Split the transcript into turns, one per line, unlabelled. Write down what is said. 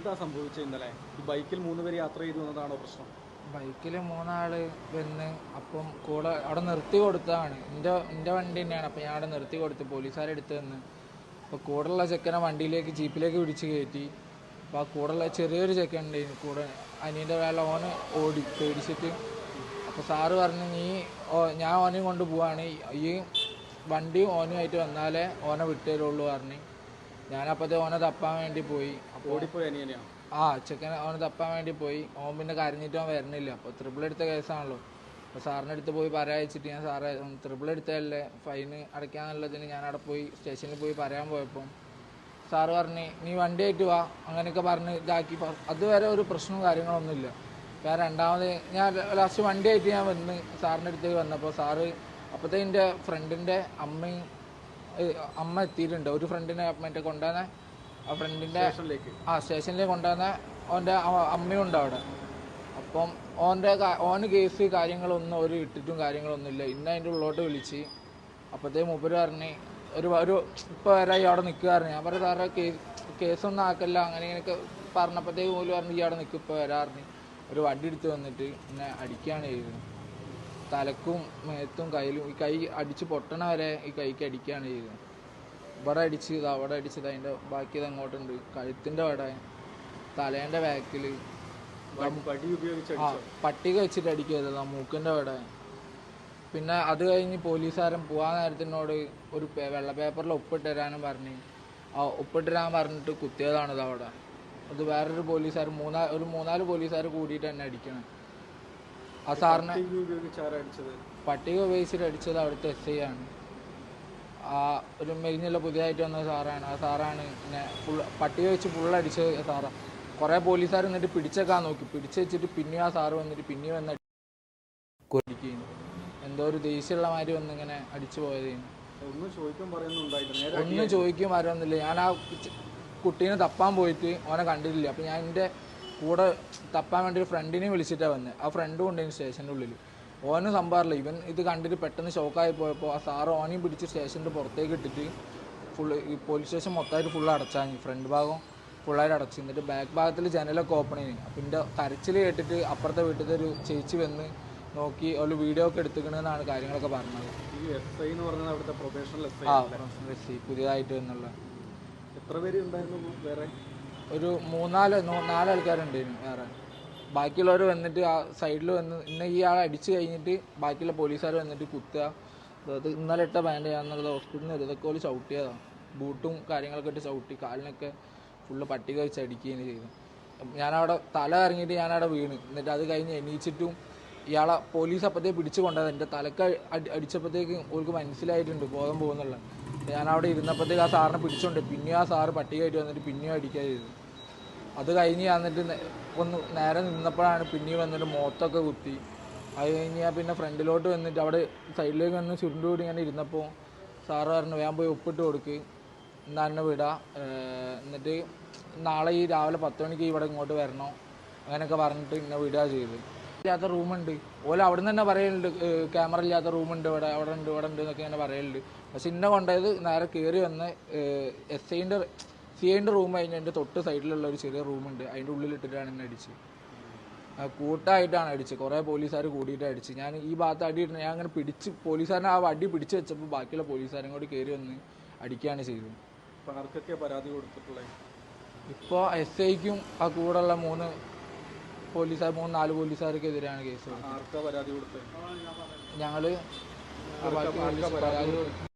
എന്താ സംഭവിച്ചത് ഇന്നലെ? ഈ ബൈക്കിൽ മൂന്ന് പേര് യാത്ര ചെയ്തു എന്നതാണോ പ്രശ്നം?
ബൈക്കിൽ മൂന്നാൾ വന്ന് അപ്പം കൂടെ അവിടെ നിർത്തി കൊടുത്തതാണ്. എന്റെ എന്റെ വണ്ടി തന്നെയാണ്. അപ്പം ഞാൻ അവിടെ നിർത്തി കൊടുത്ത് പോലീസുകാരെടുത്ത് തന്ന്. അപ്പോൾ കൂടെയുള്ള ചെക്കനെ വണ്ടിയിലേക്ക് ജീപ്പിലേക്ക് പിടിച്ച് കയറ്റി. അപ്പോൾ ആ കൂടെയുള്ള ചെറിയൊരു ചെക്കൻ ഉണ്ടായിരുന്നു. കൂടെ അനിയന്റെ വേള ഓന് ഓടി പേടിച്ചിട്ട്. അപ്പോൾ സാറ് പറഞ്ഞു നീ ഞാൻ ഓനെയും കൊണ്ട് പോവാണ്. ഈ വണ്ടി ഓനുമായിട്ട് വന്നാലേ ഓനെ വിട്ടുതരുള്ളൂ പറഞ്ഞു. ഞാനപ്പോഴത്തെ ഓനെ തപ്പാൻ വേണ്ടി പോയി.
ഓടിപ്പോയി
ആ ചെക്കൻ ഓനെ തപ്പാൻ വേണ്ടി പോയി. ഓൻ പിന്നെ കരഞ്ഞിട്ട് അവൻ വരണില്ല. അപ്പോൾ ത്രിപിൾ എടുത്ത കേസാണല്ലോ. അപ്പോൾ സാറിന്റെ അടുത്ത് പോയി പറയാച്ചിട്ട് ഞാൻ സാറേ ത്രിപിൾ എടുത്തതല്ലേ? ഫൈന് അടയ്ക്കാന്നുള്ളതിന് ഞാൻ അവിടെ പോയി സ്റ്റേഷനിൽ പോയി പറയാൻ പോയപ്പം സാറ് പറഞ്ഞ് നീ വണ്ടി ആയിട്ട് വാ. അങ്ങനെയൊക്കെ പറഞ്ഞ് ഇതാക്കി. അതുവരെ ഒരു പ്രശ്നവും കാര്യങ്ങളൊന്നുമില്ല. ഞാൻ രണ്ടാമത് ഞാൻ ലാസ്റ്റ് വണ്ടി ആയിട്ട് ഞാൻ വന്ന് സാറിന്റെ അടുത്തേക്ക് വന്നപ്പോൾ സാറ് അപ്പോഴത്തെ എന്റെ ഫ്രണ്ടിന്റെ അമ്മയും അമ്മ എത്തിയിട്ടുണ്ട്. ഒരു ഫ്രണ്ടിനെ മറ്റേ കൊണ്ടുവന്ന ആ
ഫ്രണ്ടിന്റെ
ആ സ്റ്റേഷനിലേക്ക് കൊണ്ടുവന്ന ഓന്റെ അ- അമ്മയും ഉണ്ട് അവിടെ. അപ്പം ഓന്റെ ഓന് കേസ് കാര്യങ്ങളൊന്നും ഒരു ഇട്ടിട്ടും കാര്യങ്ങളൊന്നുമില്ല. ഇന്ന് അതിന്റെ ഉള്ളോട്ട് വിളിച്ച് അപ്പോഴത്തേ മൂപ്പര് പറഞ്ഞ് ഒരു ഒരു ഇപ്പോൾ വരായി അവിടെ നിൽക്കുകയായിരുന്നു ഞാൻ പറഞ്ഞു സാറേ കേസ് കേസൊന്നും ആക്കല്ല. അങ്ങനെ ഇങ്ങനെയൊക്കെ പറഞ്ഞപ്പോഴത്തേക്ക് പോലും പറഞ്ഞു ഈ അവിടെ നിൽക്കും ഇപ്പോൾ വരാറിന് ഒരു വടി എടുത്ത് വന്നിട്ട് എന്നെ അടിക്കുകയാണ് ചെയ്തത്. തലക്കും മേത്തും കയ്യിലും ഈ കൈ അടിച്ച് പൊട്ടണ വരെ ഈ കൈക്ക് അടിക്കുകയാണ് ചെയ്തത്. ഇവിടെ അടിച്ച് ഇതാ അവിടെ അടിച്ചത് അതിന്റെ ബാക്കി ഇത് അങ്ങോട്ടുണ്ട്. കഴുത്തിന്റെ അവിടെ തലേന്റെ ബാക്കിൽ ആ പട്ടിക വെച്ചിട്ട് അടിക്കരുത് മൂക്കിന്റെ അവിടെ പിന്നെ അത് കഴിഞ്ഞ് പോലീസുകാരൻ പോകാൻ നേരത്തിനോട് ഒരു വെള്ള പേപ്പറിൽ ഒപ്പിട്ട് തരാനും പറഞ്ഞ്. ആ ഒപ്പിട്ട് തരാൻ പറഞ്ഞിട്ട് കുത്തിയതാണ് ഇത് അവിടെ അത് വേറൊരു പോലീസുകാർ മൂന്നാ ഒരു മൂന്നാൽ പോലീസുകാർ കൂടിയിട്ട് തന്നെ അടിക്കണം. ആ സാറിനെ
പട്ടിക
ഉപയോഗിച്ചിട്ട് അടിച്ചത് അവിടുത്തെ എസ് ഐ ആണ്. ആ ഒരു മെലിഞ്ഞുള്ള പുതിയതായിട്ട് വന്ന സാറാണ്. ആ സാറാണ് പിന്നെ ഫുൾ പട്ടിക വെച്ച് ഫുൾ അടിച്ചത് സാറാ. കുറേ പോലീസുകാർ എന്നിട്ട് പിടിച്ചേക്കാൻ നോക്കി. പിടിച്ച് വെച്ചിട്ട് പിന്നെയും ആ സാറ് വന്നിട്ട് പിന്നെയും വന്ന് അടിക്കുകയും എന്തോ ഒരു ദേഷ്യമുള്ള മാതിരി വന്ന് ഇങ്ങനെ അടിച്ചു പോയതേനു.
ഒന്നും ചോദിക്കാൻ പറയുന്നുണ്ടായിട്ട് നേരെ
ഒന്നും ചോദിക്കും ആരൊന്നുമില്ല ഞാൻ ആ കുട്ടീനെ തപ്പാൻ പോയിട്ട് ഓനെ കണ്ടിട്ടില്ല. അപ്പം ഞാൻ എന്റെ കൂടെ തപ്പാൻ വേണ്ടി ഒരു ഫ്രണ്ടിനെ വിളിച്ചിട്ടാണ് വന്നത് ആ ഫ്രണ്ടും ഉണ്ട് സ്റ്റേഷന്റെ ഉള്ളിൽ ഓനും സംഭവമില്ല ഇവൻ ഇത് കണ്ടിട്ട് പെട്ടെന്ന് ഷോക്കായി പോയപ്പോൾ ആ സാറ് ഓനെയും പിടിച്ച് സ്റ്റേഷന്റെ പുറത്തേക്ക് ഇട്ടിട്ട് ഫുള്ള് ഈ പോലീസ് സ്റ്റേഷൻ മൊത്തമായിട്ട് ഫുള്ള് അടച്ചാഞ്ഞു ഫ്രണ്ട് ഭാഗം ഫുള്ളായിട്ട് അടച്ചു. എന്നിട്ട് ബാക്ക് ഭാഗത്തിൽ ജനലൊക്കെ ഓപ്പൺ ചെയ്യുന്നു അപ്പം എന്റെ കരച്ചിൽ കേട്ടിട്ട് അപ്പുറത്തെ വീട്ടിൽ ഒരു ചേച്ചി വന്ന് നോക്കി ഒരു വീഡിയോ ഒക്കെ എടുത്തുക്കണെന്നാണ് കാര്യങ്ങളൊക്കെ പറഞ്ഞത്. ആ പുതിയതായിട്ട് എന്നുള്ള
എത്ര പേര് ഉണ്ടായിരുന്നു വേറെ?
ഒരു മൂന്നാൽ നാല് ആൾക്കാരുണ്ടായിരുന്നു വേറെ. ബാക്കിയുള്ളവർ വന്നിട്ട് ആ സൈഡിൽ വന്ന് ഇന്ന് ആളെ അടിച്ചു കഴിഞ്ഞിട്ട് ബാക്കിയുള്ള പോലീസുകാർ വന്നിട്ട് കുത്തുക. അതായത് ഇന്നലെ ഇട്ട ബാൻഡ് ചെയ്യാന്നുള്ളത് ഹോസ്പിറ്റലിൽ നിന്ന് ഇതൊക്കെ പോലെ ചവിട്ടിയതാണ് ബൂട്ടും കാര്യങ്ങളൊക്കെ ഇട്ട് ചവിട്ടി കാലിനൊക്കെ ഫുള്ള് പട്ടിക വെച്ച് അടിക്കുകയാണ് ചെയ്തു ഞാനവിടെ തല ഇറങ്ങിയിട്ട് ഞാനവിടെ വീണ്. എന്നിട്ട് അത് കഴിഞ്ഞ് എണീച്ചിട്ടും ഇയാളെ പോലീസ് അപ്പോഴത്തേക്ക് പിടിച്ചു കൊണ്ടത് എന്റെ തലക്ക് അടി അടിച്ചപ്പോഴത്തേക്ക് ഓൾക്ക് മനസ്സിലായിട്ടുണ്ട് ബോധം പോകുന്നുള്ള ഞാനവിടെ ഇരുന്നപ്പോഴത്തേക്ക് ആ സാറിനെ പിടിച്ചോണ്ട് പിന്നെയും ആ സാറ് പട്ടികയായിട്ട് വന്നിട്ട് പിന്നെയും അടിക്കുക ചെയ്തു അത് കഴിഞ്ഞ് വന്നിട്ട് ഒന്ന് നേരെ നിന്നപ്പോഴാണ് പിന്നെയും വന്നിട്ട് മുഖത്തൊക്കെ കുത്തി. അത് കഴിഞ്ഞ് ഞാൻ പിന്നെ ഫ്രണ്ടിലോട്ട് വന്നിട്ട് അവിടെ സൈഡിലേക്ക് വന്ന് ചുരുണ്ടുകൂടി ഇങ്ങനെ ഇരുന്നപ്പോൾ സാറ് പറഞ്ഞു വേഗം പോയി ഒപ്പിട്ട് കൊടുക്ക്. എന്നാൽ എന്നെ വിടാം. എന്നിട്ട് നാളെ ഈ രാവിലെ പത്ത് മണിക്ക് ഇവിടെ ഇങ്ങോട്ട് വരണം. അങ്ങനെയൊക്കെ പറഞ്ഞിട്ട് എന്നെ വിടുക ചെയ്ത് ഇല്ലാത്ത റൂമുണ്ട്. ഓല അവിടെ നിന്ന് തന്നെ പറയലുണ്ട് ക്യാമറ ഇല്ലാത്ത റൂമുണ്ട് ഇവിടെ അവിടെ ഉണ്ട് ഇവിടെ ഉണ്ട് എന്നൊക്കെ ഇങ്ങനെ പറയലുണ്ട്. പക്ഷെ ഇന്നെ കൊണ്ടുപോയത് നേരെ കയറി വന്ന് എസ് ഐന്റെ സി ഐന്റെ റൂം കഴിഞ്ഞ് എന്റെ തൊട്ട് സൈഡിലുള്ള ഒരു ചെറിയ റൂമുണ്ട് അതിന്റെ ഉള്ളിലിട്ടിട്ടാണ് എന്നെ അടിച്ച് ആ, കൂട്ടായിട്ടാണ് അടിച്ച് കുറേ പോലീസുകാർ കൂടിയിട്ട് അടിച്ച്. ഞാൻ ഈ ഭാഗത്ത് അടി ഞാൻ അങ്ങനെ പിടിച്ച് പോലീസുകാരനെ ആ അടി പിടിച്ച് വെച്ചപ്പോൾ ബാക്കിയുള്ള പോലീസുകാരും കൂടി കയറി വന്ന് അടിക്കുകയാണ് ചെയ്തത്.
ആർക്കൊക്കെ പരാതി കൊടുത്തിട്ടുള്ളത്
ഇപ്പോൾ എസ് ഐക്കും ആ കൂടെയുള്ള മൂന്ന് പോലീസുകാർ മൂന്ന് നാല് പോലീസുകാർക്കെതിരെയാണ് കേസ് ഞങ്ങൾ പരാതി